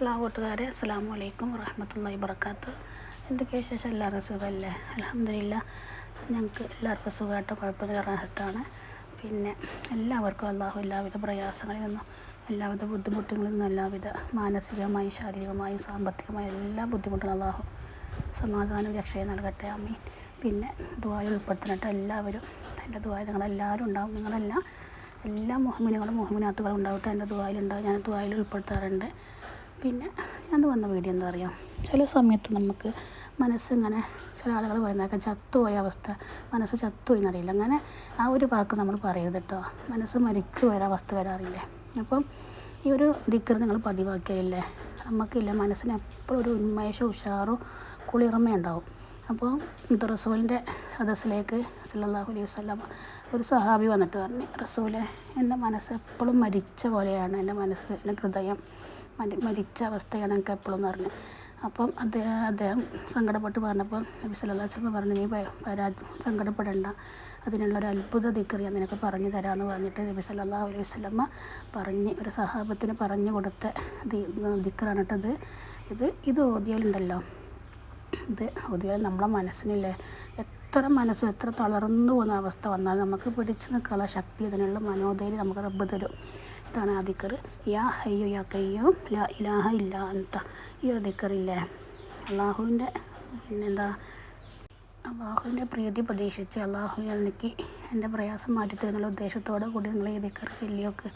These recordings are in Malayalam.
എല്ലാ കൂട്ടുകാരെ അസ്സാം വലൈക്കും വറഹമത്തല്ലാ വർക്കാത്ത് എന്തൊക്കെ വിശേഷം? എല്ലാവർക്കും സുഖമല്ലേ? അലഹമില്ല ഞങ്ങൾക്ക് എല്ലാവർക്കും സുഖമായിട്ട് കുഴപ്പമില്ല പിന്നെ എല്ലാവർക്കും അള്ളാഹു എല്ലാവിധ പ്രയാസങ്ങളിൽ നിന്നും എല്ലാവിധ ബുദ്ധിമുട്ടുകളിൽ നിന്നും എല്ലാവിധ മാനസികമായും ശാരീരികമായും സാമ്പത്തികമായും എല്ലാ ബുദ്ധിമുട്ടുകളും അള്ളാഹു സമാധാനം രക്ഷയും നൽകട്ടെ. അമ്മീൻ പിന്നെ ദുബായി ഉൾപ്പെടുത്തിനിട്ട് എല്ലാവരും എന്റെ ദുബായി നിങ്ങളെല്ലാവരും ഉണ്ടാവും. നിങ്ങളെല്ലാം എല്ലാ മുഹമ്മിനുകളും മുഹമ്മിനാത്തുകളും ഉണ്ടാവട്ടെ. എന്റെ ദുബായിലുണ്ടാവും ഞാൻ ദുബായിൽ ഉൾപ്പെടുത്താറുണ്ട്. പിന്നെ ഞാൻ വന്ന വീഡിയോ എന്താ പറയുക ചില സമയത്ത് നമുക്ക് മനസ്സിങ്ങനെ ചില ആളുകൾ പറയുന്നതൊക്കെ ചത്തുപോയ അവസ്ഥ മനസ്സ് ചത്തുപോയി എന്നറിയില്ല. അങ്ങനെ ആ ഒരു വാക്ക് നമ്മൾ പറയരുത് കേട്ടോ. മനസ്സ് മരിച്ചു പോയ അവസ്ഥ വരാറില്ലേ അപ്പം ഈ ഒരു ദിക്കർ നിങ്ങൾ പതിവാക്കിയല്ലേ നമുക്കില്ല മനസ്സിന് എപ്പോഴും ഒരു ഉന്മേഷവും ഉഷാറും കുളിർമയുണ്ടാവും അപ്പോൾ ഇത് റസൂലിന്റെ സദസ്സിലേക്ക് സല്ലാഹു അലൈഹി വസല്ലം ഒരു സഹാബി വന്നിട്ട് പറഞ്ഞു റസൂലെ എന്റെ മനസ്സ് എപ്പോഴും മരിച്ച പോലെയാണ്. എന്റെ മനസ്സ് എന്റെ ഹൃദയം മരി മരിച്ച അവസ്ഥയാണ് എനിക്ക് എപ്പോഴും എന്ന് പറഞ്ഞു. അപ്പം അദ്ദേഹം അദ്ദേഹം സങ്കടപ്പെട്ട് പറഞ്ഞപ്പോൾ നബി സല്ലല്ലാഹു വസ്ലം പറഞ്ഞു നീ പരാ സങ്കടപ്പെടേണ്ട. അതിനുള്ളൊരു അത്ഭുത ദിക്കറി നിനക്ക് പറഞ്ഞു തരാമെന്ന് പറഞ്ഞിട്ട് നബി സല്ലാ അലൈഹി വസ്ലമ്മ പറഞ്ഞ് ഒരു സഹാബത്തിന് പറഞ്ഞു കൊടുത്ത ദിക്കറാണ് കേട്ടത് ഇത് ഇത് ഓതിയാലുണ്ടല്ലോ. ഇത് ഓതിയാൽ നമ്മളെ മനസ്സിനില്ലേ? എത്ര മനസ്സ് എത്ര തളർന്നു പോകുന്ന അവസ്ഥ വന്നാൽ നമുക്ക് പിടിച്ചു നിൽക്കാനുള്ള ശക്തി അതിനുള്ള മനോധൈര്യം നമുക്ക് റബ്ബ് തരും. ഇതാണ് ആ ദിക്കർ യാ ഹയ്യോ യാ കയ്യോ ലാ ഇലാഹ ഇല്ല അന്ത ഈ ഒരു ദിക്കറില്ലേ? അള്ളാഹുവിന്റെ പിന്നെന്താ? അള്ളാഹുവിന്റെ പ്രീതി പ്രതീക്ഷിച്ച് അള്ളാഹു എനിക്ക് എന്റെ പ്രയാസം മാറ്റിത്തരുന്നുള്ള ഉദ്ദേശത്തോടെ കൂടി നിങ്ങൾ ഈ ദിക്കർ ചെല്ലിയൊക്കെ.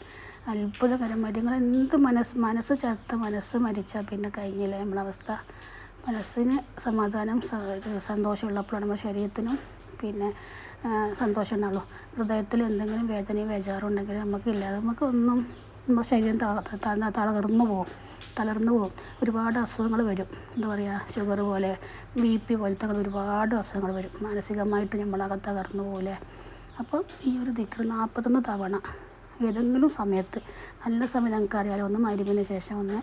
അത്ഭുതകരമായിട്ട് നിങ്ങൾ എന്ത് മനസ്സ് മനസ്സ് ചത്ത മനസ്സ് മരിച്ചാൽ പിന്നെ കഴിഞ്ഞില്ലേ നമ്മളവസ്ഥ? മനസ്സിന് സമാധാനം സന്തോഷമുള്ളപ്പോഴാണ് നമ്മുടെ ശരീരത്തിനും പിന്നെ സന്തോഷം ഉണ്ടാവുള്ളൂ. ഹൃദയത്തിൽ എന്തെങ്കിലും വേദനയും ബേജാറും ഉണ്ടെങ്കിൽ നമുക്കില്ല നമുക്കൊന്നും നമ്മുടെ ശരീരം തളർന്ന് തളർന്നു പോകും. തളർന്നു പോകും. ഒരുപാട് അസുഖങ്ങൾ വരും. എന്താ പറയുക ഷുഗർ പോലെ ബി പി പോലത്തെ ഒരുപാട് അസുഖങ്ങൾ വരും. മാനസികമായിട്ട് നമ്മളകത്ത് തകർന്നു പോലെ അപ്പം ഈ ഒരു ദിക്കർ നാൽപ്പത്തൊന്ന് തവണ ഏതെങ്കിലും സമയത്ത് നല്ല സമയം ഞങ്ങൾക്ക് അറിയാലോ. ഒന്ന് മരുവിന് ശേഷം ഒന്ന്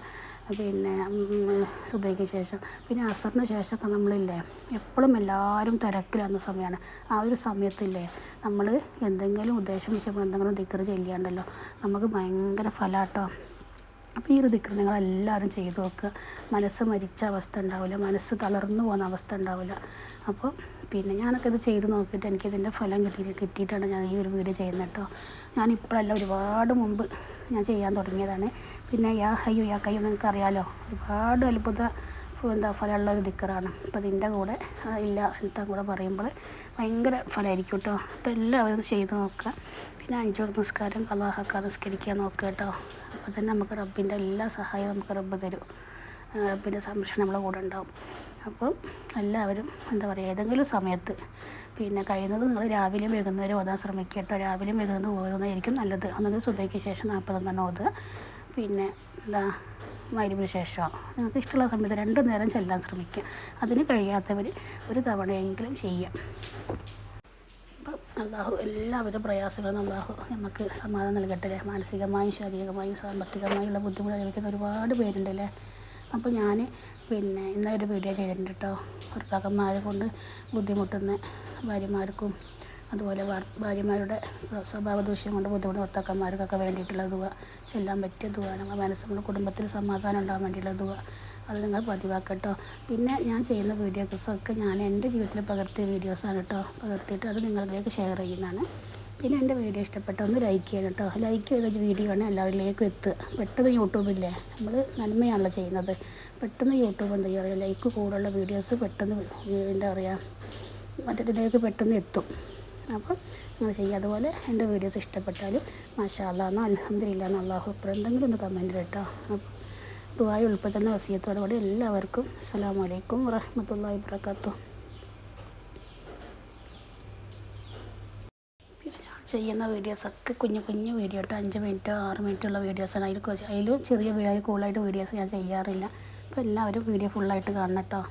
പിന്നെ സുബൈക്ക് ശേഷം. പിന്നെ അസറിന് ശേഷമൊക്കെ നമ്മളില്ലേ എപ്പോഴും എല്ലാവരും തിരക്കിലാകുന്ന സമയമാണ്. ആ ഒരു സമയത്തില്ലേ നമ്മൾ എന്തെങ്കിലും ഉദ്ദേശം വെച്ചപ്പോൾ എന്തെങ്കിലും ദിക്കറ് ചെല്ലിയാണ്ടല്ലോ നമുക്ക് ഭയങ്കര ഫലാട്ടോ. അപ്പോൾ ഈ ഒരു ദിക്കർ ചെയ്തു നോക്കുക മനസ്സ് മരിച്ച അവസ്ഥ ഉണ്ടാവില്ല. മനസ്സ് തളർന്നു പോകുന്ന അവസ്ഥ ഉണ്ടാവില്ല. അപ്പോൾ പിന്നെ ഞാനൊക്കെ ഇത് ചെയ്ത് നോക്കിയിട്ട് എനിക്കിതിന്റെ ഫലം കിട്ടി കിട്ടിയിട്ടാണ് ഞാൻ ഈ ഒരു വീഡിയോ ചെയ്യുന്നത് കേട്ടോ. ഞാനിപ്പോഴല്ല ഒരുപാട് മുമ്പ് ഞാൻ ചെയ്യാൻ തുടങ്ങിയതാണ്. പിന്നെ യാ ഹയ്യോ യാ കയ്യോ നിങ്ങൾക്ക് ഒരുപാട് അത്ഭുത എന്താ ഫലമുള്ള ഒരു ദിക്കറാണ്. അപ്പോൾ ഇതിന്റെ കൂടെ ഇല്ല എന്താ കൂടെ പറയുമ്പോൾ ഭയങ്കര ഫലമായിരിക്കും കേട്ടോ. അപ്പോൾ എല്ലാവരും ചെയ്തു നോക്കുക. പിന്നെ അഞ്ചോട് നമസ്കാരം കലാഹക്ക നിസ്കരിക്കുക നോക്കുക കേട്ടോ. അപ്പോൾ തന്നെ നമുക്ക് റബ്ബിന്റെ എല്ലാ സഹായവും നമുക്ക് റബ്ബ് തരും. റബ്ബിന്റെ സംരക്ഷണം നമ്മളെ കൂടെ ഉണ്ടാവും. അപ്പം എല്ലാവരും എന്താ പറയുക ഏതെങ്കിലും സമയത്ത് പിന്നെ കഴിയുന്നത് നിങ്ങൾ രാവിലെ വൈകുന്നേരം ഓതാൻ ശ്രമിക്കുക കേട്ടോ. രാവിലെ വൈകുന്നേരം ഓതുന്നതായിരിക്കും നല്ലത്. ഒന്നുകിൽ സുബയ്ക്ക് ശേഷം നാൽപ്പത്തൊന്നെണ്ണം ഓതുക. പിന്നെ എന്താ മരുവിന് ശേഷമാണ് നിങ്ങൾക്ക് ഇഷ്ടമുള്ള സമയത്ത് രണ്ട് നേരം ചെല്ലാൻ ശ്രമിക്കുക. അതിന് കഴിയാത്തവർ ഒരു തവണയെങ്കിലും ചെയ്യാം അള്ളാഹു എല്ലാവിധ പ്രയാസങ്ങളും അള്ളാഹു നമുക്ക് സമാധാനം നൽകട്ടെ അല്ലേ? മാനസികമായും ശാരീരികമായും സാമ്പത്തികമായുള്ള ബുദ്ധിമുട്ട് അനുഭവിക്കുന്ന ഒരുപാട് പേരുണ്ടല്ലേ അപ്പോൾ ഞാൻ പിന്നെ ഇന്നൊരു വീഡിയോ ചെയ്തിട്ടുണ്ട് കേട്ടോ. ഭർത്താക്കന്മാരെ കൊണ്ട് ബുദ്ധിമുട്ടുന്ന ഭാര്യമാർക്കും അതുപോലെ ഭാര്യമാരുടെ സ്വഭാവ ദൂഷ്യം കൊണ്ട് ബുദ്ധിമുട്ട് ഭർത്താക്കന്മാർക്കൊക്കെ വേണ്ടിയിട്ടുള്ള ദുവ ചെല്ലാൻ പറ്റിയ ദുവ നമ്മുടെ മനസ്സ് നമ്മുടെ കുടുംബത്തിൽ സമാധാനം ഉണ്ടാകാൻ വേണ്ടിയുള്ള ദുവ അത് നിങ്ങൾ പതിവാക്കട്ടോ പിന്നെ ഞാൻ ചെയ്യുന്ന വീഡിയോസൊക്കെ ഞാൻ എന്റെ ജീവിതത്തിൽ പകർത്തിയ വീഡിയോസാണ് കേട്ടോ പകർത്തിയിട്ട് അത് നിങ്ങളിലേക്ക് ഷെയർ ചെയ്യുന്നതാണ്. പിന്നെ എന്റെ വീഡിയോ ഇഷ്ടപ്പെട്ട ഒന്ന് ലൈക്ക് ചെയ്യണം കേട്ടോ ലൈക്ക് ചെയ്ത വീഡിയോ ആണ് എല്ലാവരിലേക്കും എത്തുക പെട്ടെന്ന് യൂട്യൂബില്ലേ നമ്മൾ നന്മയാണല്ലോ ചെയ്യുന്നത്. പെട്ടെന്ന് യൂട്യൂബ് എന്താ പറയുക ലൈക്ക് കൂടുതലുള്ള വീഡിയോസ് പെട്ടെന്ന് എന്താ പറയുക മറ്റേതിലേക്ക് പെട്ടെന്ന് എത്തും. അപ്പം നിങ്ങൾ ചെയ്യുക. അതുപോലെ എന്റെ വീഡിയോസ് ഇഷ്ടപ്പെട്ടാലും മാഷാല്ലാന്നോ അലഹമില്ലാന്നോ അള്ളാഹു അപ്പുറം എന്തെങ്കിലും ഒന്ന് കമന്റ് കേട്ടോ. ദുബായ് ഉൾപ്പെടുന്ന വസീയത്തോടുകൂടി എല്ലാവർക്കും അസ്സാം വലൈക്കും വറഹമത്തല്ലാ വാബർക്കാത്തു ചെയ്യുന്ന വീഡിയോസൊക്കെ കുഞ്ഞു കുഞ്ഞു വീഡിയോ കേട്ടോ. അഞ്ച് മിനിറ്റോ ആറ് മിനിറ്റോ ഉള്ള വീഡിയോസാണ് അതിൽ അതിലും ചെറിയ വീഡിയോ കൂടുതലായിട്ട് വീഡിയോസ് ഞാൻ ചെയ്യാറില്ല. അപ്പോൾ എല്ലാവരും വീഡിയോ ഫുള്ളായിട്ട് കാണണം കേട്ടോ.